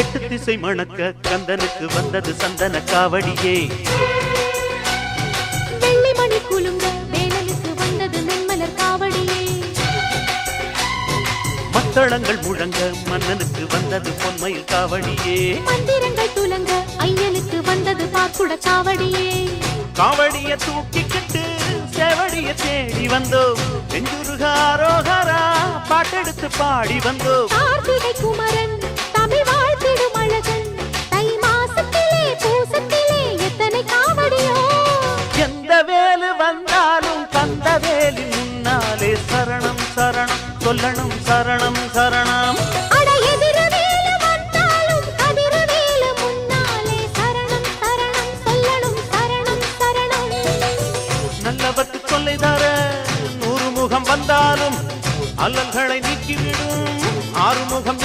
எட்டு திசை மணக்க கந்தனுக்கு வந்தது சந்தன காவடியே. வெள்ளி மணி குலுங்க வேலனுக்கு வந்தது மென்மலர் காவடியே. மத்தளங்கள் முழங்க மன்னனுக்கு வந்தது பொன்மயில் காவடியே. மந்திரங்கள் துலங்க ஐயனுக்கு வந்தது பார்க்குட காவடியே. காவடிய தூக்கிக்கிட்டு செவடிய தேடி வந்தோம். நெஞ்சுருகாரோகரா பாட்டெடுத்து பாடி வந்தோம். கார்த்திகை குமரன் சொல்லணும் சரணம் சரணம். நல்லவர்க்கு சொல்லை தர நூறு முகம் வந்தாலும் அல்லல்களை நீக்கிவிடும். ஆறுமுகம்